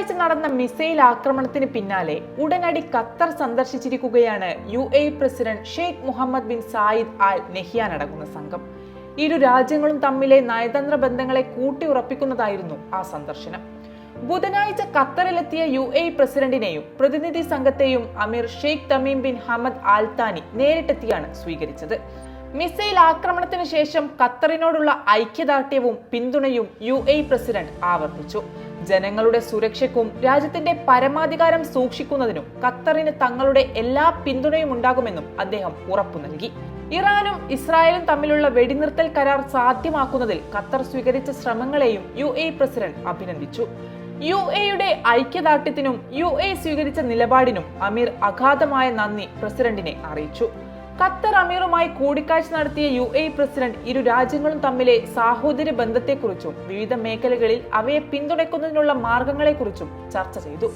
തിങ്കളാഴ്ച നടന്ന മിസൈൽ ആക്രമണത്തിന് പിന്നാലെ ഉടനടി Qatar സന്ദർശിച്ചിരിക്കുകയാണ് U A president Sheikh Mohammed bin Zayed Al Nahyan അടങ്ങുന്ന സംഘം. ഇരു രാജ്യങ്ങളും തമ്മിലെ നയതന്ത്ര ബന്ധങ്ങളെ കൂട്ടിയുറപ്പിക്കുന്നതായിരുന്നു ആ സന്ദർശനം. ബുധനാഴ്ച ഖത്തറിലെത്തിയ യു എ പ്രസിഡന്റിനെയും പ്രതിനിധി സംഘത്തെയും അമീർ Sheikh Tamim bin Hamad Al Thani നേരിട്ടെത്തിയാണ് സ്വീകരിച്ചത്. മിസൈൽ ആക്രമണത്തിന് ശേഷം ഖത്തറിനോടുള്ള ഐക്യദാർഢ്യവും പിന്തുണയും യു എ പ്രസിഡന്റ് ആവർത്തിച്ചു. ജനങ്ങളുടെ സുരക്ഷയ്ക്കും രാജ്യത്തിന്റെ പരമാധികാരം സൂക്ഷിക്കുന്നതിനും ഖത്തറിന് തങ്ങളുടെ എല്ലാ പിന്തുണയും ഉണ്ടാകുമെന്നും അദ്ദേഹം ഉറപ്പു നൽകി. ഇറാനും ഇസ്രായേലും തമ്മിലുള്ള വെടിനിർത്തൽ കരാർ സാധ്യമാക്കുന്നതിൽ ഖത്തർ സ്വീകരിച്ച ശ്രമങ്ങളെയും യു എ പ്രസിഡന്റ് അഭിനന്ദിച്ചു. യു എയുടെ ഐക്യദാർഢ്യത്തിനും യു എ സ്വീകരിച്ച നിലപാടിനും അമീർ അഗാധമായ നന്ദി പ്രസിഡന്റിനെ അറിയിച്ചു. ഖത്തർ അമീറുമായി കൂടിക്കാഴ്ച നടത്തിയ യു എ പ്രസിഡന്റ് ഇരു രാജ്യങ്ങളും തമ്മിലെ സാഹോദര്യ ബന്ധത്തെക്കുറിച്ചും വിവിധ മേഖലകളിൽ അവയെ പിന്തുണയ്ക്കുന്നതിനുള്ള മാർഗങ്ങളെക്കുറിച്ചും ചർച്ച ചെയ്തു.